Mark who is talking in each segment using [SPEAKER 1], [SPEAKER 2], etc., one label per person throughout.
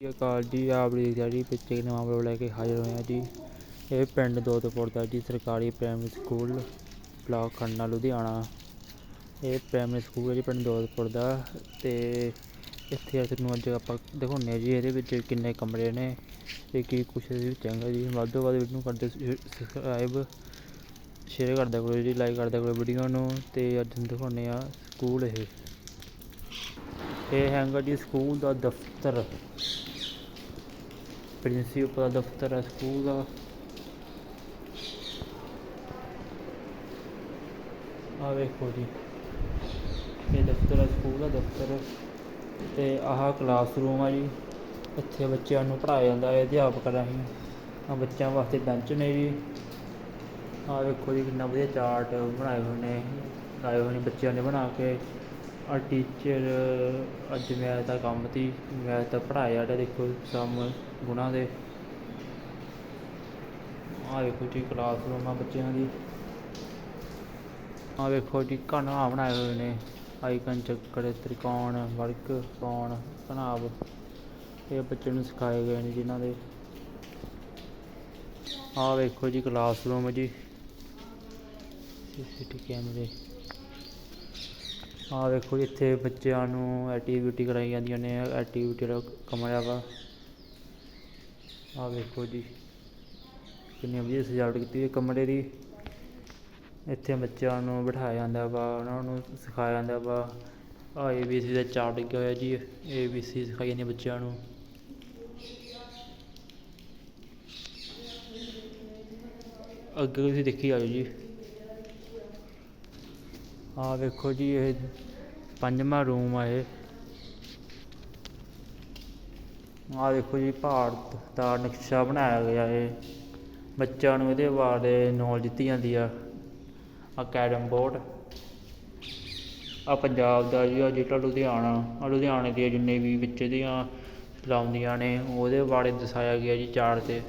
[SPEAKER 1] ਸਤਿ ਅਕਾਲ ਜੀ, ਆਪ ਜੀ, ਪਿੱਛੇ ਇੱਕ ਨਵਾਂ ਵਲੋਗ ਲੈ ਕੇ ਹਾਜ਼ਰ ਹੋਏ ਹਾਂ ਜੀ। ਇਹ ਪਿੰਡ ਦੋਦਪੁਰ ਦਾ ਜੀ, ਸਰਕਾਰੀ primary school block Khanna Ludhiana. ਇਹ ਪ੍ਰਾਇਮਰੀ ਸਕੂਲ ਹੈ ਜੀ, ਪਿੰਡ ਦੋਦਪੁਰ ਦਾ ਤੇ ਇੱਥੇ ਅਸੀਂ ਨੂੰ ਅੱਜ ਆਪਾਂ ਦਿਖਾਉਂਦੇ ਹਾਂ ਜੀ, ਇਹਦੇ ਵਿੱਚ ਕਿੰਨੇ ਕਮਰੇ ਨੇ ਤੇ ਕੀ ਕੁਛ ਇਹਦੇ ਵਿੱਚ ਹੈਗਾ ਜੀ। ਵੱਧ ਤੋਂ ਵੱਧ ਵੀਡੀਓ ਕਰਦੇ ਸਬਸਕ੍ਰਾਈਬ ਸ਼ੇਅਰ ਕਰਦਾ ਕਰੋ ਜੀ ਲਾਈਕ ਕਰਦਾ ਕਰੋ ਵੀਡੀਓ ਨੂੰ ਤੇ ਅੱਜ ਦਿਖਾਉਂਦੇ ਆ ਸਕੂਲ ਇਹ। ਇਹ ਹੈਗਾ ਜੀ ਸਕੂਲ ਦਾ ਦਫ਼ਤਰ। ਪ੍ਰਿੰਸੀਪਲ ਦਾ ਦਫ਼ਤਰ ਹੈ ਸਕੂਲ ਦਾ ਆ ਵੇਖੋ ਜੀ ਇਹ ਦਫ਼ਤਰ ਹੈ ਸਕੂਲ ਦਾ ਦਫ਼ਤਰ ਤੇ ਆਹ ਕਲਾਸਰੂਮ ਆ ਜੀ। ਇੱਥੇ ਬੱਚਿਆਂ ਨੂੰ ਪੜ੍ਹਾਇਆ ਜਾਂਦਾ ਹੈ, ਅਧਿਆਪਕ ਰਾਹੀਂ। ਆ ਬੱਚਿਆਂ ਵਾਸਤੇ ਬੈਂਚ ਨੇ ਜੀ। ਆ ਵੇਖੋ ਜੀ ਕਿੰਨਾ ਵਧੀਆ ਚਾਰਟ ਬਣਾਏ ਹੋਏ ਨੇ। ਲਾਏ ਹੋਏ ਨੇ ਬੱਚਿਆਂ ਨੇ ਬਣਾ ਕੇ। ਆ ਟੀਚਰ ਅੱਜ ਮੈਥ ਦਾ ਕੰਮ ਸੀ ਮੈਥ ਦਾ ਪੜ੍ਹਾਇਆ ਜਿਹੜਾ ਦੇਖੋ ਸਮ ਗੁਣਾ ਦੇ। ਆ ਵੇਖੋ ਜੀ ਕਲਾਸਰੂਮ ਆ ਬੱਚਿਆਂ ਦੀ। ਆ ਵੇਖੋ ਜੀ ਘਣਾ ਬਣਾਏ ਹੋਏ ਨੇ। ਆਈਕਨ ਚੱਕਰ, ਤ੍ਰਿਕੋਣ, ਵਰਗ ਕੋਣ ਘਣਾਵ ਇਹ ਬੱਚਿਆਂ ਨੂੰ ਸਿਖਾਏ ਗਏ ਨੇ ਜਿਨ੍ਹਾਂ ਦੇ। ਆ ਵੇਖੋ ਜੀ ਕਲਾਸਰੂਮ ਜੀ। ਸੀਸੀਟੀ ਕੈਮਰੇ ਆਹ ਵੇਖੋ ਜੀ, ਇੱਥੇ ਬੱਚਿਆਂ ਨੂੰ ਐਕਟੀਵਿਟੀ ਕਰਾਈ ਜਾਂਦੀਆਂ ਨੇ ਐਕਟੀਵਿਟੀ ਦਾ ਕਮਰਾ ਵਾ। ਆਹ ਵੇਖੋ ਜੀ, ਕਿੰਨੀ ਵਧੀਆ ਸਜਾਵਟ ਕੀਤੀ ਹੈ ਕਮਰੇ ਦੀ। ਇੱਥੇ ਬੱਚਿਆਂ ਨੂੰ ਬਿਠਾਇਆ ਜਾਂਦਾ ਵਾ, ਉਹਨਾਂ ਨੂੰ ਸਿਖਾਇਆ ਜਾਂਦਾ ਵਾ। ਆ A B C the chart ਲੱਗਿਆ ਹੋਇਆ ਜੀ ਏ ਬੀ ਸੀ ਸਿਖਾਈ ਜਾਂਦੀ ਬੱਚਿਆਂ ਨੂੰ। ਅੱਗੇ ਤੁਸੀਂ ਦੇਖੀ ਆਇਓ ਜੀ। ਆ ਵੇਖੋ ਜੀ, ਇਹ ਪੰਜਵਾਂ ਰੂਮ ਆ ਇਹ। ਆ ਵੇਖੋ ਜੀ ਭਾਰਤ ਦਾ ਨਕਸ਼ਾ ਬਣਾਇਆ ਗਿਆ ਹੈ ਬੱਚਿਆਂ ਨੂੰ ਇਹਦੇ ਬਾਰੇ ਨੌਲੇਜ ਦਿੱਤੀ ਜਾਂਦੀ ਆ। ਆ ਕੈਰਮ ਬੋਰਡ। ਆ ਪੰਜਾਬ ਦਾ ਜੀ, ਆ ਜਿਹੜਾ ਲੁਧਿਆਣਾ, ਆ ਲੁਧਿਆਣੇ ਦੀਆਂ ਜਿੰਨੇ ਵੀ ਵਿੱਚ ਦੀਆਂ ਲਾਉਂਦੀਆਂ ਨੇ, ਉਹਦੇ ਬਾਰੇ ਦਰਸਾਇਆ ਗਿਆ ਜੀ ਚਾਰਟ 'ਤੇ।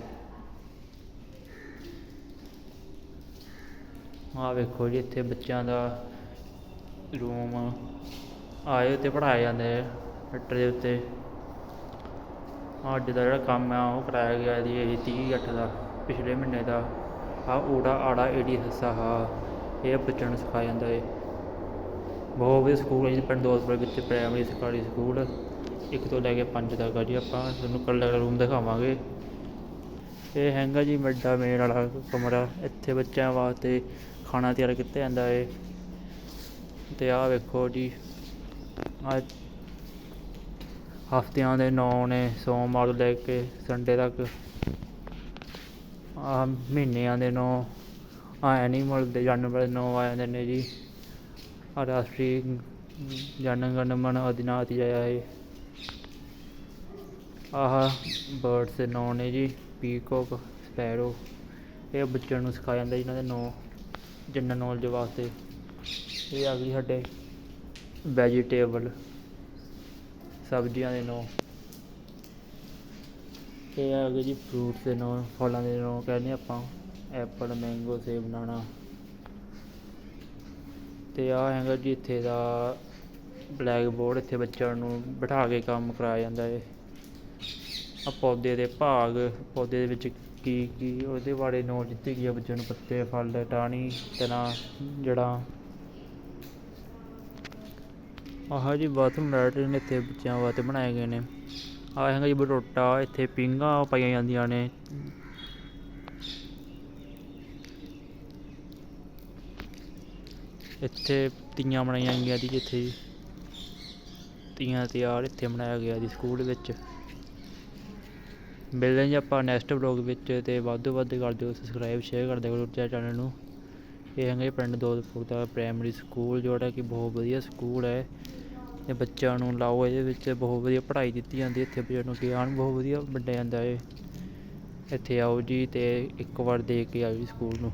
[SPEAKER 1] ਆ ਵੇਖੋ ਜੀ, ਇੱਥੇ ਬੱਚਿਆਂ ਦਾ ਰੂਮ ਆਏ ਉੱਤੇ ਪੜ੍ਹਾਇਆ ਜਾਂਦਾ ਹੈ ਫੈਕਟਰ ਦੇ ਉੱਤੇ। ਅੱਜ ਦਾ ਜਿਹੜਾ ਕੰਮ ਆ, ਉਹ ਕਰਾਇਆ ਗਿਆ ਜੀ ਇਹ ਤੀਹ ਅੱਠ ਦਾ, ਪਿਛਲੇ ਮਹੀਨੇ ਦਾ। ਆ ਊੜਾ ਆੜਾ ਏੜੀ ਹੱਸਾ ਹਾ, ਇਹ ਬੱਚਿਆਂ ਨੂੰ ਸਿਖਾਇਆ ਜਾਂਦਾ ਹੈ ਬਹੁਤ ਵਧੀਆ ਸਕੂਲ ਹੈ ਜੀ, ਪਿੰਡ ਦੋਸਤਪੁਰ ਵਿੱਚ ਪ੍ਰਾਇਮਰੀ ਸਰਕਾਰੀ ਸਕੂਲ। ਇੱਕ ਤੋਂ ਲੈ ਕੇ ਪੰਜ ਤੱਕ ਆ ਜੀ ਆਪਾਂ, ਤੁਹਾਨੂੰ ਕੱਲਾ ਰੂਮ ਦਿਖਾਵਾਂਗੇ। ਇਹ ਹੈਗਾ ਜੀ ਵੱਡਾ ਮੇਨ ਵਾਲਾ ਕਮਰਾ, ਇੱਥੇ ਬੱਚਿਆਂ ਵਾਸਤੇ ਖਾਣਾ ਤਿਆਰ ਕੀਤਾ ਜਾਂਦਾ ਹੈ ਤੇ ਆਹ ਵੇਖੋ ਜੀ। ਆ ਹਫਤਿਆਂ ਦੇ ਨੌ ਨੇ ਸੋਮਵਾਰ ਤੋਂ ਲੈ ਕੇ ਸੰਡੇ ਤੱਕ। ਆ ਮਹੀਨਿਆਂ ਦੇ ਨੌ ਆ ਐਨੀਮਲ ਦੇ ਜਾਨਵਰ ਦੇ ਨੌ ਆ ਜਾਂਦੇ ਨੇ ਜੀ। ਆ ਰਾਸ਼ਟਰੀ ਜਨ ਗਣ ਮਨ ਅਧਿਨਾਤ ਜਾਇਆ ਹੈ ਆਹ ਬਰਡਸ ਦੇ ਨੌ ਨੇ ਜੀ, ਪੀਕੋਕ, ਸਪੈਰੋ। ਇਹ ਬੱਚਿਆਂ ਨੂੰ ਸਿਖਾਇਆ ਜਾਂਦਾ ਇਹਨਾਂ ਦੇ ਨੌ ਜਨਰਲ ਨੌਲੇਜ ਵਾਸਤੇ। ਇਹ ਆ ਗਈ ਸਾਡੇ ਵੈਜੀਟੇਬਲ ਸਬਜ਼ੀਆਂ ਦੇ ਨਾਂ। ਇਹ ਆ ਗਏ ਜੀ ਫਰੂਟਸ ਦੇ ਨਾਂ, ਫਲਾਂ ਦੇ ਨਾਂ ਕਹਿੰਦੇ ਆਪਾਂ। ਐਪਲ ਮੈਂਗੋ ਸੇਬ ਬਨਾਨਾ ਤੇ ਆ ਹੈਗਾ ਜੀ ਇੱਥੇ ਦਾ ਬਲੈਕ ਬੋਰਡ ਇੱਥੇ ਬੱਚਿਆਂ ਨੂੰ ਬਿਠਾ ਕੇ ਕੰਮ ਕਰਾਇਆ ਜਾਂਦਾ ਏ ਆ ਪੌਦੇ ਦੇ ਭਾਗ, ਪੌਦੇ ਦੇ ਵਿੱਚ ਕੀ ਕੀ ਉਹਦੇ ਬਾਰੇ ਨੌ ਦਿੱਤੀ ਗਈ ਆ, ਬੱਚਿਆਂ ਨੂੰ ਪੱਤੇ, ਫਲ, ਟਾਹਣੀ, ਤਣਾ, ਜੜ੍ਹਾਂ। ਆਹ ਜੀ, ਬਾਥਰੂਮ ਲੈਟਰਿਨ ਇੱਥੇ ਬੱਚਿਆਂ ਵਾਸਤੇ ਬਣਾਏ ਗਏ ਨੇ। ਆਹ ਹੈਗਾ ਜੀ ਬਟੋਟਾ ਇੱਥੇ ਪਿੰਗਾਂ ਪਾਈਆਂ ਜਾਂਦੀਆਂ ਨੇ। ਇੱਥੇ ਤੀਆਂ ਬਣਾਈਆਂ ਗਈਆਂ ਜੀ, ਜਿੱਥੇ ਜੀ ਤੀਆਂ ਤਿਆਰ ਇੱਥੇ ਬਣਾਇਆ ਗਿਆ ਜੀ ਸਕੂਲ ਵਿੱਚ। ਮਿਲਦੇ ਜੀ ਆਪਾਂ ਨੈਕਸਟ ਵਲੌਗ ਵਿੱਚ ਤੇ ਵੱਧ ਤੋਂ ਵੱਧ ਕਰ ਦਿਓ, ਸਬਸਕ੍ਰਾਈਬ, ਸ਼ੇਅਰ ਕਰ ਦਿਓ ਚੈਨਲ ਨੂੰ। ਇਹ ਹੈਗਾ ਪਿੰਡ ਦੋਦਪੁਰ ਦਾ ਪ੍ਰਾਇਮਰੀ ਸਕੂਲ ਜਿਹੜਾ ਕਿ ਬਹੁਤ ਵਧੀਆ ਸਕੂਲ ਹੈ। ਤੇ ਬੱਚਿਆਂ ਨੂੰ ਲਾਓ, ਇਹਦੇ ਵਿੱਚ ਬਹੁਤ ਵਧੀਆ ਪੜ੍ਹਾਈ ਦਿੱਤੀ ਜਾਂਦੀ ਇੱਥੇ ਬੱਚਿਆਂ ਨੂੰ ਗਿਆਨ ਬਹੁਤ ਵਧੀਆ ਵੰਡਿਆ ਜਾਂਦਾ ਹੈ। ਇੱਥੇ ਆਓ ਜੀ ਤੇ ਇੱਕ ਵਾਰ ਦੇਖ ਕੇ ਆਓ ਜੀ ਸਕੂਲ ਨੂੰ।